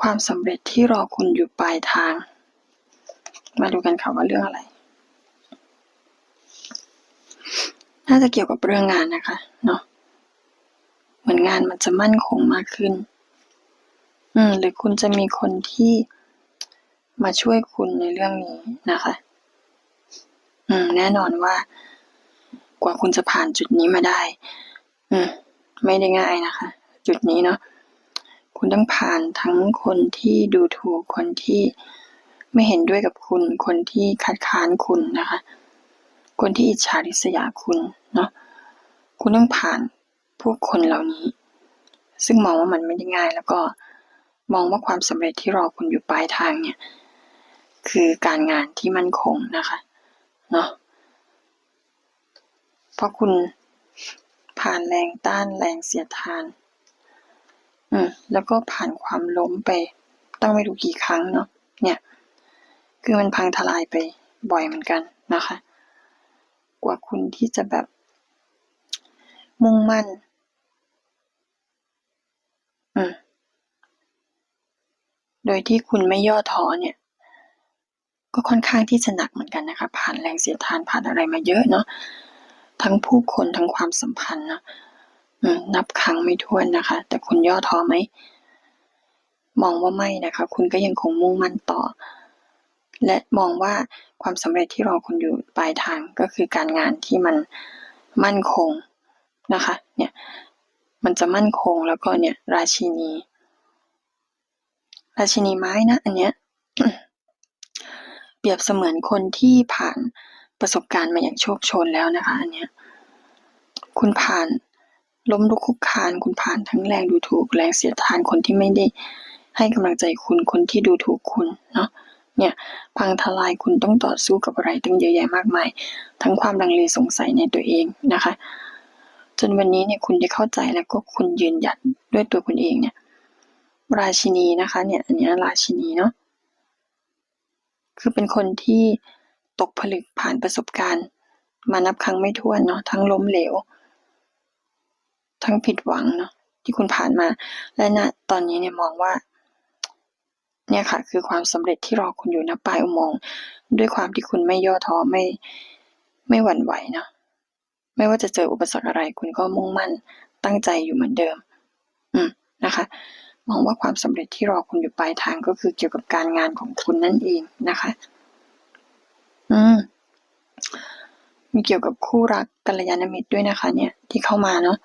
ความสำเร็จที่รอคุณอยู่ปลายทาง มาดูกันค่ะว่าเรื่องอะไร น่าจะเกี่ยวกับเรื่องงานนะคะ เนาะเหมือนงานมันจะมั่นคงมากขึ้น อืม หรือคุณจะมีคนที่มาช่วยคุณในเรื่องนี้นะคะ อืม แน่นอนว่า กว่าคุณจะผ่านจุดนี้มาได้ อืม ไม่ได้ง่ายนะคะ จุดนี้เนาะ คุณต้องผ่านทั้งคนที่ดูถูก คนที่ไม่เห็นด้วยกับคุณ คนที่คัดค้านคุณนะคะ คนที่อิจฉาริษยาคุณเนาะ คุณต้องผ่านพวกคนเหล่านี้ ซึ่งมองว่ามันไม่ได้ง่าย แล้วก็มองว่าความสำเร็จที่รอคุณอยู่ปลายทางเนี่ย คือการงานที่มั่นคงนะคะ เนาะ เพราะคุณผ่านแรงต้านแรงเสียดทาน อืมแล้วก็ผ่านความล้มไปตั้งไม่รู้กี่ครั้งเนาะเนี่ย คือมันพังทลายไปบ่อยเหมือนกันนะคะ กว่าคุณที่จะแบบ มุ่งมั่นอืมโดยที่คุณไม่ย่อท้อเนี่ย ก็ค่อนข้างที่จะหนักเหมือนกันนะคะ ผ่านแรงเสียดทานผ่านอะไรมาเยอะเนาะทั้งผู้คนทั้งความสัมพันธ์เนาะ นับครั้งไม่ถ้วนนะคะ แต่คุณย่อท้อไหม มองว่าไม่นะคะ คุณก็ยังคงมุ่งมั่นต่อ และมองว่าความสำเร็จที่รอคุณอยู่ปลายทางก็คือการงานที่มันมั่นคงนะคะ เนี่ย มันจะมั่นคงแล้วก็เนี่ย ราชินี ราชินีไม้นะ อันเนี้ย เปรียบเสมือนคนที่ผ่านประสบการณ์มาอย่างโชคโชนแล้วนะคะ อันเนี้ย คุณผ่าน ล้มลุกคลุกคลานคุณผ่านทั้งแรงดูถูก แรงเสียดทานคนที่ไม่ได้ให้กำลังใจคุณ คนที่ดูถูกคุณเนาะเนี่ยพังทลายคุณต้องต่อสู้กับอะไรตั้งเยอะแยะมากมาย ทั้งความลังเลสงสัยในตัวเองนะคะ จนวันนี้เนี่ยคุณได้เข้าใจแล้วก็คุณยืนหยัดด้วยตัวคุณเองเนี่ย ราชินีนะคะ เนี่ยอันนี้ราชินีเนาะคือเป็นคนที่ตกผลึกผ่านประสบการณ์ มานับครั้งไม่ถ้วนเนาะทั้งล้มเหลว ทั้งผิดหวังเนาะที่คุณผ่านมา และณตอนนี้เนี่ยมองว่า เนี่ยค่ะ คือความสำเร็จที่รอคุณอยู่ณปลายอุโมงค์ด้วยความที่คุณไม่ย่อท้อไม่ไม่หวั่นไหวเนาะไม่ว่าจะเจออุปสรรคอะไร คุณก็มุ่งมั่นตั้งใจอยู่เหมือนเดิม อืมนะคะ มองว่าความสำเร็จที่รอคุณอยู่ปลายทางก็คือเกี่ยวกับการงานของคุณนั่นเองนะคะ อืมมีเกี่ยวกับคู่รักกัลยาณมิตรด้วยนะคะ เนี่ยที่เข้ามาเนาะ